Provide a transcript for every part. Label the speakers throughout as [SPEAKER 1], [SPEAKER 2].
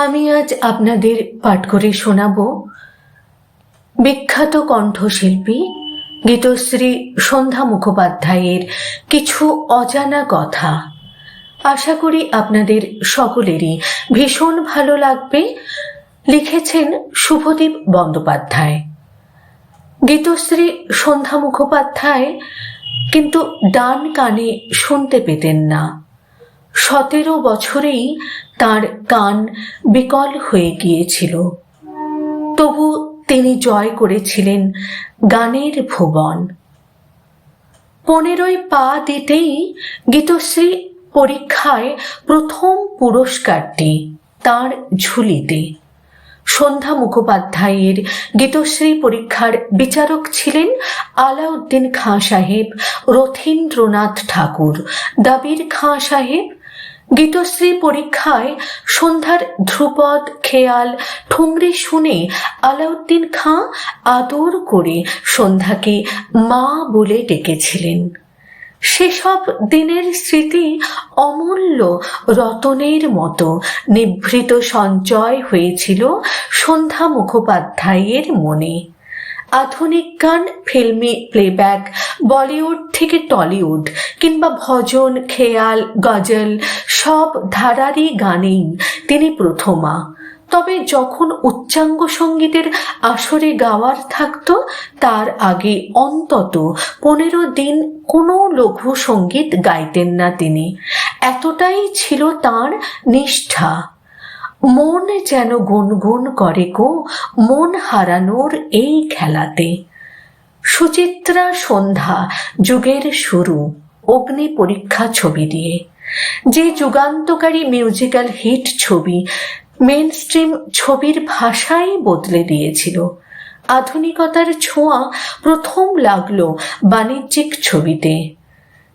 [SPEAKER 1] আমি আজ আপনাদের পাঠ করে শোনাব বিখ্যাত কণ্ঠশিল্পী গীতশ্রী সন্ধ্যা মুখোপাধ্যায়ের কিছু অজানা কথা। আশা করি আপনাদের সকলেরই ভীষণ ভালো লাগবে, লিখেছেন শুভদীপ বন্দ্যোপাধ্যায়। গীতশ্রী সন্ধ্যা মুখোপাধ্যায় কিন্তু ডান কানে শুনতে পেতেন না। সতেরো বছরেই তার কান বিকল হয়ে গিয়েছিল। তবু তিনি জয় করেছিলেন গানের ভুবন। পনেরোই পা দিতেই গীতশ্রী পরীক্ষায় প্রথম পুরস্কারটি তার ঝুলিতে। সন্ধ্যা মুখোপাধ্যায়ের গীতশ্রী পরীক্ষার বিচারক ছিলেন আলাউদ্দিন খাঁ সাহেব, রথীন্দ্রনাথ ঠাকুর, দাবির খাঁ সাহেব গীতশ্রী পরীক্ষায় সন্ধ্যার ধ্রুপদ, খেয়াল, ঠুংরি শুনে আলাউদ্দিন খাঁ আদর করে সন্ধ্যাকে মা বলে ডেকেছিলেন। সেসব দিনের স্মৃতি অমূল্য রতনের মতো নিভৃত সঞ্চয় হয়েছিল সন্ধ্যা মুখোপাধ্যায়ের মনে। আধুনিক গান, ফিল্মি প্লেব্যাক বলিউড থেকে টলিউড কিংবা ভজন, খেয়াল, গজল সব ধারারই গানেই তিনি প্রথমা। তবে যখন উচ্চাঙ্গ সঙ্গীতের আসরে গাওয়ার থাকত, তার আগে অন্তত পনেরো দিন কোনো লঘু সংগীত গাইতেন না তিনি। এতটাই ছিল তার নিষ্ঠা। মন যেন গুনগুন করে গো, মন হারানোর এই খেলাতে। সুচিত্রা সন্ধ্যা, যুগের শুরু, অগ্নি পরীক্ষা ছবি দিয়ে। যে যুগান্তকারী মিউজিক্যাল হিট ছবি মেন স্ট্রিম ছবির ভাষাই বদলে দিয়েছিল। আধুনিকতার ছোঁয়া প্রথম লাগল বাণিজ্যিক ছবিতে।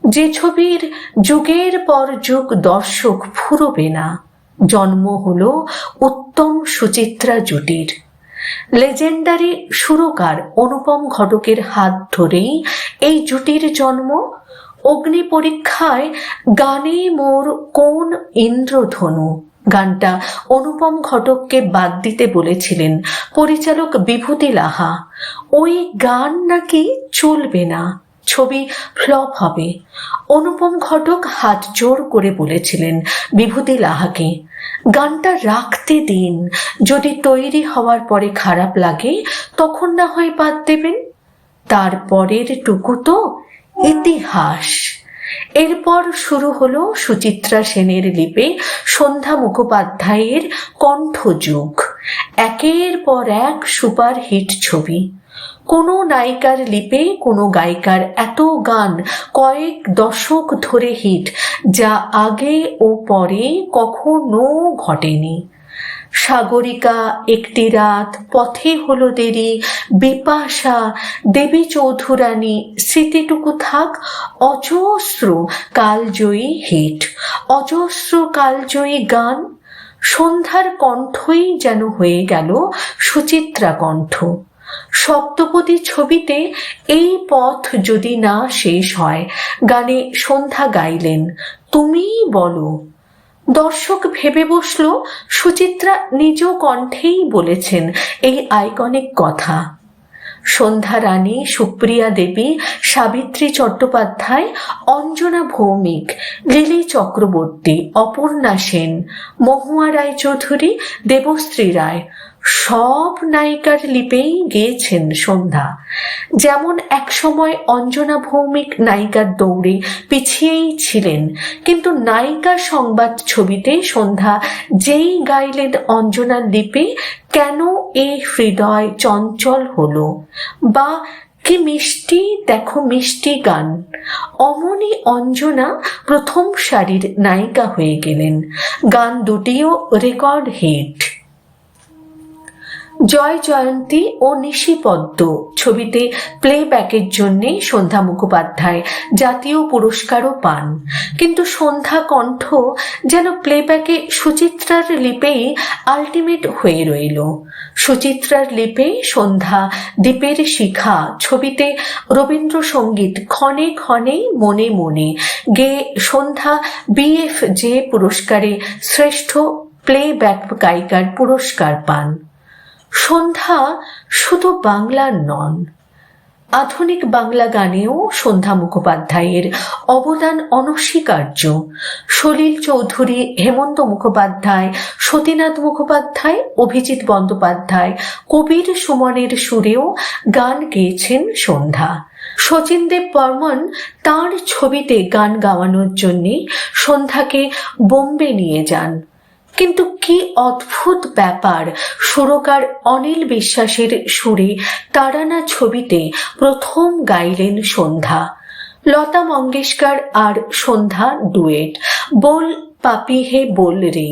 [SPEAKER 1] যে ছবির যুগের পর যুগ দর্শক ফুরবে না। জন্ম হল উত্তম সুচিত্রা জুটির। লেজেন্ডারি সুরকার অনুপম ঘটকের হাত ধরেই এই জুটির জন্ম। অগ্নি পরীক্ষায় গানে মোর কোন ইন্দ্রধনু। গানটা অনুপম ঘটককে বাদ দিতে বলেছিলেন পরিচালক বিভূতি লাহা। ওই গান নাকি চলবে না, ছবি ফ্লপ হবে। অনুপম ঘটক হাত জোর করে বলেছিলেন বিভূতি লাহাকে। গানটা রাখতে দিন। যদি তৈরি হওয়ার পরে খারাপ লাগে, তখন না হয় বাদ দেবেন। তারপরের টুকু তো ইতিহাস। এরপর শুরু হলো সুচিত্রা সেনের লিপে সন্ধ্যা মুখোপাধ্যায়ের কণ্ঠযুগ। একের পর এক সুপার হিট ছবি। কোনো নায়িকার লিপে কোনো গায়িকার এত গান কয়েক দশক ধরে হিট, যা আগে ও পরে কখনো ঘটেনি। সাগরিকা, একটি রাত পথে হলো দেরি, বিপাশা, দেবী চৌধুরানী, স্মৃতিটুকু থাক, অজস্র কালজয়ী হিট, অজস্র কালজয়ী গান, সন্ধ্যার কণ্ঠই যেন হয়ে গেল সুচিত্রা কণ্ঠ। সপ্তপদী ছবিতে এই পথ যদি না শেষ হয়, গানে সন্ধ্যা গাইলেন। তুমিই বলো। দর্শক ভেবে বসল, সুচিত্রা নিজ কণ্ঠেই বলেছেন এই আইকনিক কথা। সন্ধ্যা রানী, সুপ্রিয়া দেবী, সাবিত্রী চট্টোপাধ্যায়, অঞ্জনা ভৌমিক, লিলি চক্রবর্তী, অপর্ণা সেন, মহুয়া রায়চৌধুরী, দেবশ্রী রায় সব নায়িকার লিপেই গেয়েছেন সন্ধ্যা। যেমন একসময় অঞ্জনা ভৌমিক নায়িকার দৌড়ে পিছিয়েই ছিলেন, কিন্তু নায়িকা সংবাদ ছবিতে সন্ধ্যা যেই গাইলেন অঞ্জনার লিপে কেন এ হৃদয় চঞ্চল হলো? বা কি মিষ্টি দেখো মিষ্টি গান? অমনি অঞ্জনা প্রথম সারির নায়িকা হয়ে গেলেন। গান দুটিও রেকর্ড হিট। জয় জয়ন্তী ও নিশিপদ্ম ছবিতে প্লেব্যাকের জন্য সন্ধ্যা মুখোপাধ্যায় জাতীয় পুরস্কারও পান। কিন্তু সন্ধ্যা কণ্ঠ যেন প্লেব্যাকে সুচিত্রার লিপেই আলটিমেট হয়ে রইল। সুচিত্রার লিপে সন্ধ্যা দ্বীপের শিখা। ছবিতে রবীন্দ্রসঙ্গীত ক্ষণে ক্ষণে মনে মনে গে সন্ধ্যা বিএফ জে পুরস্কারে শ্রেষ্ঠ প্লেব্যাক গায়িকার পুরস্কার পান। সন্ধ্যা শুধু বাংলা নন। আধুনিক বাংলা গানেও সন্ধ্যা মুখোপাধ্যায়ের অবদান অনস্বীকার্য। সলিল চৌধুরী, হেমন্ত মুখোপাধ্যায়, সতীনাথ মুখোপাধ্যায়, অভিজিৎ বন্দ্যোপাধ্যায়, কবির সুমনের সুরেও গান গেয়েছেন সন্ধ্যা। শচীন দেব বর্মন তাঁর ছবিতে গান গাওয়ানোর জন্যে সন্ধ্যাকে বোম্বে নিয়ে যান। কিন্তু কি অদ্ভুত ব্যাপার, সুরকার অনিল বিশ্বাসের সুরে তারানা ছবিতে প্রথম গাইলেন সন্ধ্যা। লতা মঙ্গেশকর আর সন্ধ্যা ডুয়েট। বল পাপি হে বল রে।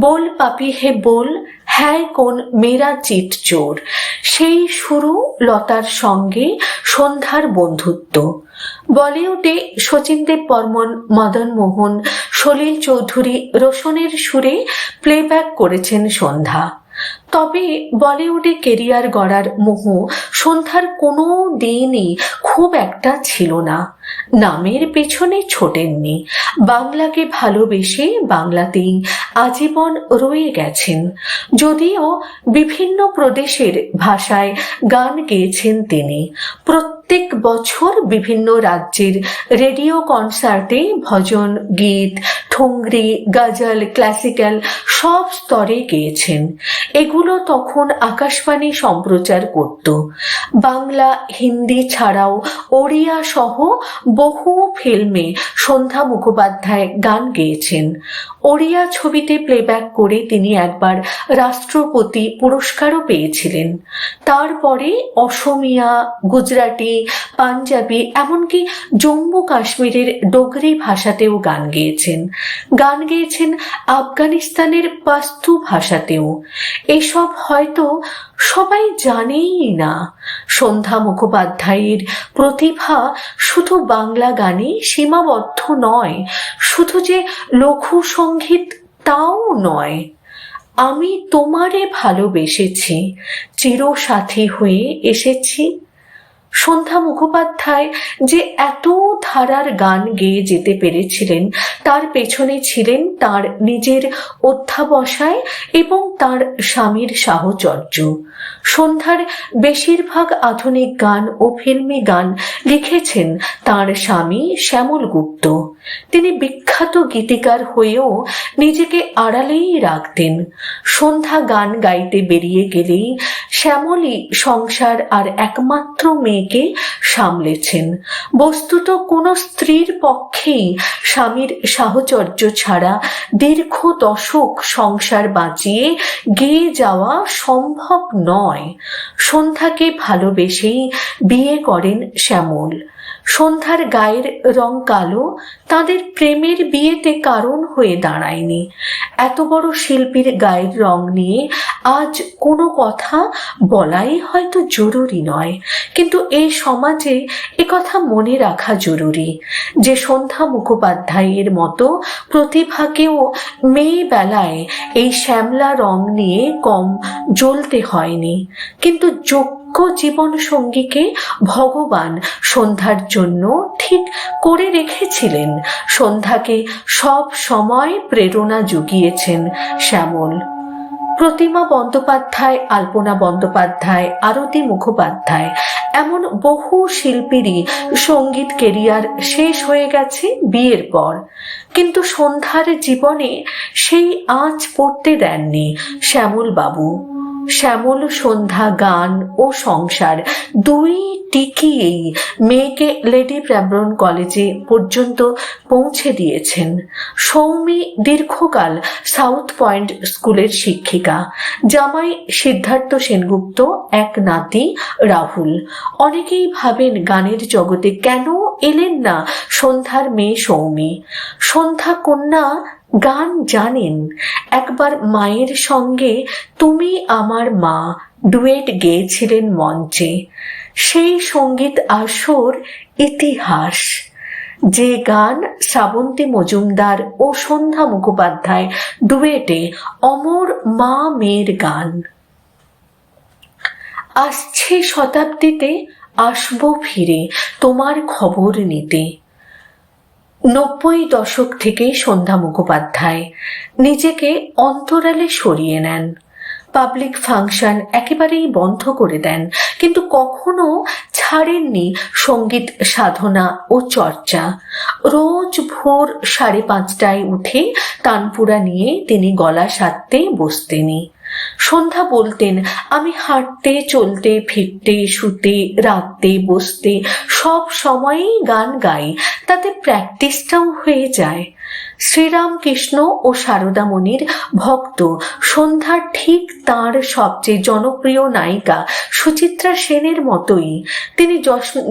[SPEAKER 1] বল পাপি হে বল হ্যায় কোন মেরা চিট চোর। সেই শুরু লতার সঙ্গে সন্ধ্যার বন্ধুত্ব। বলিউডে শচীন দেব বর্মন, মদন মোহন, সলিল চৌধুরী রোশনের সুরে প্লেব্যাক করেছেন সন্ধ্যা। তবে বলিউডে কেরিয়ার গড়ার মোহ সন্ধ্যার কোনো দিনই খুব একটা ছিল না। নামের পেছনে ছোটেননি। বাংলাকে ভালোবেসে বাংলাতেই আজীবন রয়ে গেছেন। যদিও বিভিন্ন প্রদেশের ভাষায় গান গেয়েছেন তিনি। প্রত্যেক বছর বিভিন্ন রাজ্যের রেডিও কনসার্টে ভজন, গীত, ঠুংরি, গজল, ক্লাসিক্যাল সব স্তরে গেয়েছেন। এগুলো তখন আকাশবাণী সম্প্রচার করত। বাংলা, হিন্দি ছাড়াও ওড়িয়া সহ বহু ফিল্মে সন্ধ্যা মুখোপাধ্যায় গান গেয়েছেন। ওড়িয়া ছবিতে প্লেব্যাক করে তিনি একবার রাষ্ট্রপতি পুরস্কারও পেয়েছিলেন। তারপরে অসমিয়া, গুজরাটি পাঞ্জাবি, এমনকি জম্মু কাশ্মীরের ডোগরি ভাষাতেও গান গেয়েছেন। গান গেয়েছেন আফগানিস্তানের পাস্তু ভাষাতেও। এসব হয়তো সবাই জানেই না। সন্ধ্যা মুখোপাধ্যায়ের প্রতিভা শুধু বাংলা গানে সীমাবদ্ধ নয়, শুধু যে লঘু সংগীত তাও নয়। আমি তোমারে ভালোবেসেছি, চিরসাথী হয়ে এসেছি। সন্ধ্যা মুখোপাধ্যায় যে এত ধারার গান গেয়ে যেতে পেরেছিলেন, তার পেছনে ছিলেন তার নিজের অধ্যাবসায় এবং তার স্বামীর সাহচর্য। সন্ধ্যার বেশিরভাগ আধুনিক গান ও ফিল্মি গান লিখেছেন তার স্বামী শ্যামল গুপ্ত। তিনি বিখ্যাত গীতিকার হয়েও নিজেকে আড়ালেই রাখতেন। সন্ধ্যা গান গাইতে বেরিয়ে গেলেই শ্যামলই সংসার আর একমাত্র মেয়েকে সামলেছেন। বস্তুত কোনো স্ত্রীর পক্ষেই স্বামীর সাহচর্য ছাড়া দীর্ঘ দশক সংসার বাঁচিয়ে গেয়ে যাওয়া সম্ভব নয়। সন্ধ্যাকে ভালোবেসেই বিয়ে করেন শ্যামল। সন্ধ্যার গায়ের রং কালো, তাদের প্রেমের বিয়েতে কারণ হয়ে দাঁড়ায়নি। এত বড় শিল্পীর গায়ের রং নিয়ে আজ কোনো কথা বলাই হয়তো জরুরি নয়, কিন্তু এই সমাজে কথা মনে রাখা জরুরি। যে সন্ধ্যা মুখোপাধ্যায়ের মতো প্রতিভাকেও মেয়ে বেলায় এই শ্যামলা রং নিয়ে কম জ্বলতে হয়নি, কিন্তু যোগ্য জীবন সঙ্গীকে ভগবান সন্ধ্যার জন্য ঠিক করে রেখেছিলেন। সন্ধ্যাকে সব সময় প্রেরণা জুগিয়েছেন শ্যামল। প্রতিমা বন্দ্যোপাধ্যায়, আলপনা বন্দ্যোপাধ্যায়, আরতি মুখোপাধ্যায়, এমন বহু শিল্পীরই সংগীত কেরিয়ার শেষ হয়ে গেছে বিয়ের পর। কিন্তু সন্ধ্যার জীবনে সেই আঁচ পড়তে দেননি শ্যামল বাবু শ্যামল সন্ধ্যা, গান ও সংসার দুই টিকিয়েই মেয়েকে লেডি প্র্যাব্রন কলেজে পর্যন্ত পৌঁছে দিয়েছেন। সৌমি দীর্ঘকাল সাউথ পয়েন্ট স্কুলের শিক্ষিকা। জামাই সিদ্ধার্থ সেনগুপ্ত এক নাতি, রাহুল। অনেকেই ভাবেন গানের জগতে কেন এলেন না সন্ধ্যার মেয়ে সৌমি। সন্ধ্যা কন্যা গান জানেন। একবার মায়ের সঙ্গে তুমি আমার মা ডুয়েট গেয়েছিলেন মঞ্চে। সেই সংগীত আসর ইতিহাস। যে গান শ্রাবন্তী মজুমদার ও সন্ধ্যা মুখোপাধ্যায় ডুয়েটে অমর মা মেয়ের গান। আসছে শতাব্দীতে, আসব ফিরে, তোমার খবর নিতে। নব্বই দশক থেকে সন্ধ্যা মুখোপাধ্যায়। নিজেকে অন্তরালে সরিয়ে নেন। পাবলিক ফাংশন একেবারেই বন্ধ করে দেন, কিন্তু কখনো ছাড়েননি সংগীত সাধনা ও চর্চা। রোজ ভোর সাড়ে পাঁচটায় উঠে তানপুরা নিয়ে তিনি গলা সাধতে বসতেনি। সন্ধ্যা বলতেন, আমি হাঁটতে, চলতে, ফিরতে, শুতে রাতে বসতে সব সময়েই গান গাই। তাতে প্র্যাকটিসটাও হয়ে যায়। শ্রীরামকৃষ্ণ ও সারদামণির ভক্ত। সন্ধ্যা ঠিক তার সবচেয়ে জনপ্রিয় নায়িকা সুচিত্রা সেনের মতোই তিনি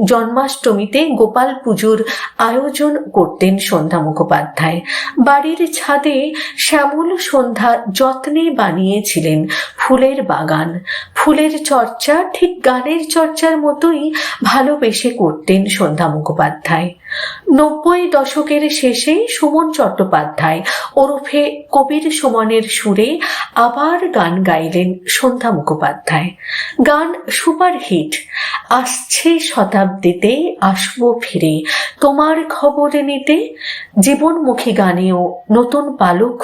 [SPEAKER 1] জন্মাষ্টমীতে গোপাল পুজোর আয়োজন করতেন সন্ধ্যা মুখোপাধ্যায়। বাড়ির ছাদে শ্যামল সন্ধ্যা যত্নে বানিয়েছিলেন ফুলের বাগান। ফুলের চর্চা ঠিক গানের চর্চার মতোই ভালোবেসে করতেন সন্ধ্যা মুখোপাধ্যায়। নব্বই দশকের শেষে সুমন চট্টোপাধ্যায় ওরফে কবির সুমনের সুরে আবার গান গাইলেন সন্ধ্যা মুখোপাধ্যায়। গান সুপারহিট আসছে শতাব্দীতে, আসব ফিরে। তোমার খবর নিতে জীবনমুখী গানেও নতুন পালক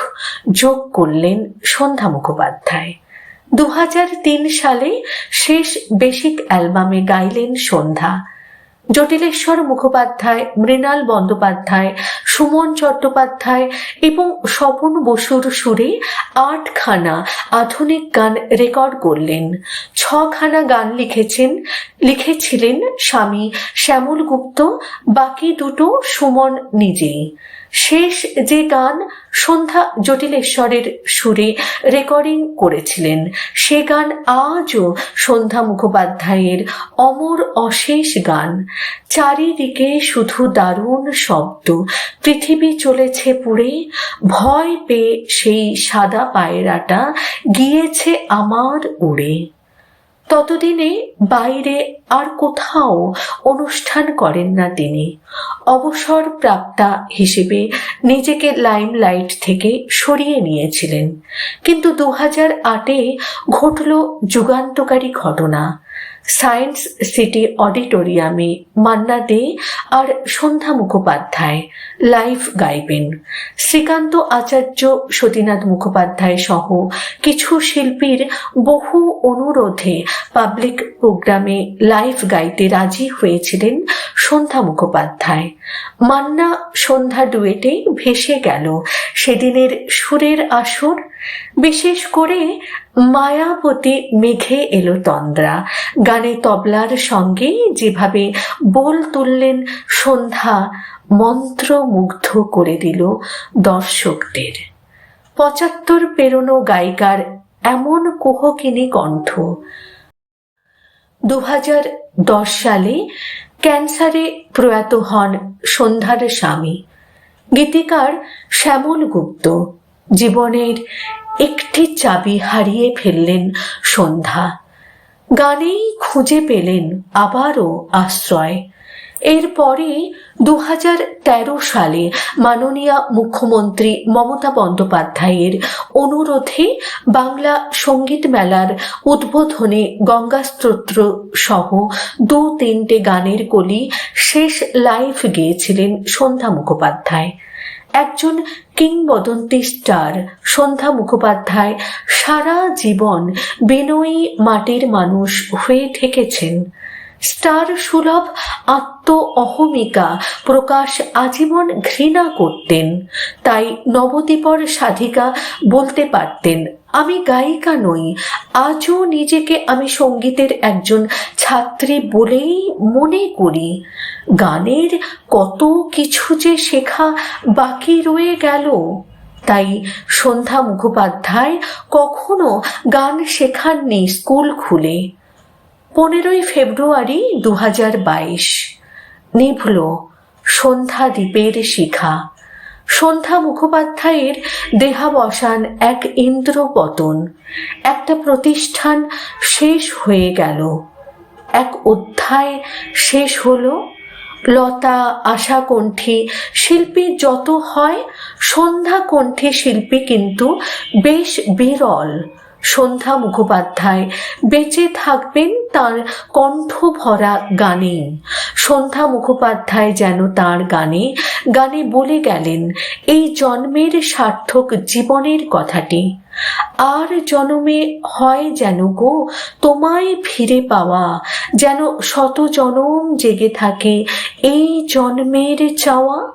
[SPEAKER 1] যোগ করলেন সন্ধ্যা মুখোপাধ্যায়। দু হাজার তিন সালে শেষ বেসিক অ্যালবামে গাইলেন সন্ধ্যা। জটিলেশ্বর মুখোপাধ্যায়, মৃণাল বন্দ্যোপাধ্যায়, সুমন চট্টোপাধ্যায় এবং স্বপন বসুর সুরে আটখানা আধুনিক গান রেকর্ড করলেন। ছখানা গান লিখেছেন, লিখেছিলেন স্বামী শ্যামল গুপ্ত, বাকি দুটো সুমন নিজেই। শেষ যে গান সন্ধ্যা জটিলেশ্বরের সুরে রেকর্ডিং করেছিলেন, সে গান আজও সন্ধ্যা মুখোপাধ্যায়ের অমর অশেষ গান। চারিদিকে শুধু দারুণ শব্দ, পৃথিবী চলেছে পুড়ে, ভয় পেয়ে সেই সাদা পায়রাটা গিয়েছে আমার উড়ে। ততদিনে বাইরে আর কোথাও অনুষ্ঠান করেন না তিনি। অবসর প্রাপ্তা হিসেবে নিজেকে লাইমলাইট থেকে সরিয়ে নিয়েছিলেন। কিন্তু দু হাজার আটে ঘটল যুগান্তকারী ঘটনা। সায়েন্স সিটি অডিটোরিয়ামে মান্না দে আর সন্ধ্যা মুখোপাধ্যায় লাইভ গাইবেন। শ্রীকান্ত আচার্য সতীনাথ মুখোপাধ্যায় সহ কিছু শিল্পীর বহু অনুরোধে পাবলিক প্রোগ্রামে লাইভ গাইতে রাজি হয়েছিলেন সন্ধ্যা মুখোপাধ্যায়। মান্না সন্ধ্যা ডুয়েটে ভেসে গেল। সেদিনের সুরের আসর, বিশেষ করে মায়াবতী মেঘে এলো তন্দ্রা। গানে তবলার সঙ্গে যেভাবে বোল তুললেন, সন্ধ্যা মন্ত্রমুগ্ধ করে দিল দর্শকদের। পঁচাত্তর পেরোনো গায়িকার এমন কুহকিনী কণ্ঠ। দু সালে ক্যান্সারে প্রয়াত হন সন্ধ্যার স্বামী। গীতিকার শ্যামল গুপ্ত। জীবনের একটি চাবি হারিয়ে ফেললেন সন্ধ্যা। গানেই খুঁজে পেলেন আবারও আশ্রয়। এরপরে দু হাজার তেরো সালে মাননীয় মুখ্যমন্ত্রী মমতা বন্দ্যোপাধ্যায়ের অনুরোধে বাংলা সংগীত মেলার উদ্বোধনে গঙ্গাস্তোত্র সহ দু তিনটে গানের কলি শেষ লাইভ গেয়েছিলেন সন্ধ্যা মুখোপাধ্যায়। একজন কিংবদন্তি স্টার সন্ধ্যা মুখোপাধ্যায় সারা জীবন বিনয়ী মাটির মানুষ হয়ে থেকেছেন। স্টার সুলভ আত্ম অহমিকা প্রকাশ আজীবন ঘৃণা করতেন। তাই নবদ্বীপর সাধিকা বলতে পারতেন, আমি গায়িকা নই, আজও নিজেকে আমি সঙ্গীতের একজন ছাত্রী বলেই মনে করি। গানের কত কিছু যে শেখা বাকি রয়ে গেল। তাই সন্ধ্যা মুখোপাধ্যায় কখনো গান শেখাননি স্কুল খুলে। পনেরোই ফেব্রুয়ারি দু হাজার বাইশ নিভল সন্ধ্যা দ্বীপের শিখা। সন্ধ্যা মুখোপাধ্যায়ের দেহাবসান এক ইন্দ্রপতন একটা প্রতিষ্ঠান শেষ হয়ে গেল। এক অধ্যায় শেষ হলো, লতা আশা কণ্ঠী শিল্পী যত হয় সন্ধ্যা কণ্ঠী শিল্পী কিন্তু বেশ বিরল। সন্ধ্যা মুখোপাধ্যায়। বেঁচে থাকবেন তার কণ্ঠ ভরা গানে। সন্ধ্যা মুখোপাধ্যায় যেন তার গানে গানে বলে গেলেন, এই জন্মের সার্থক জীবনের কথাটি। আর জনমে হয় যেন গো, তোমায় ফিরে পাওয়া। যেন শত জনম জেগে থাকে এই জন্মের চাওয়া।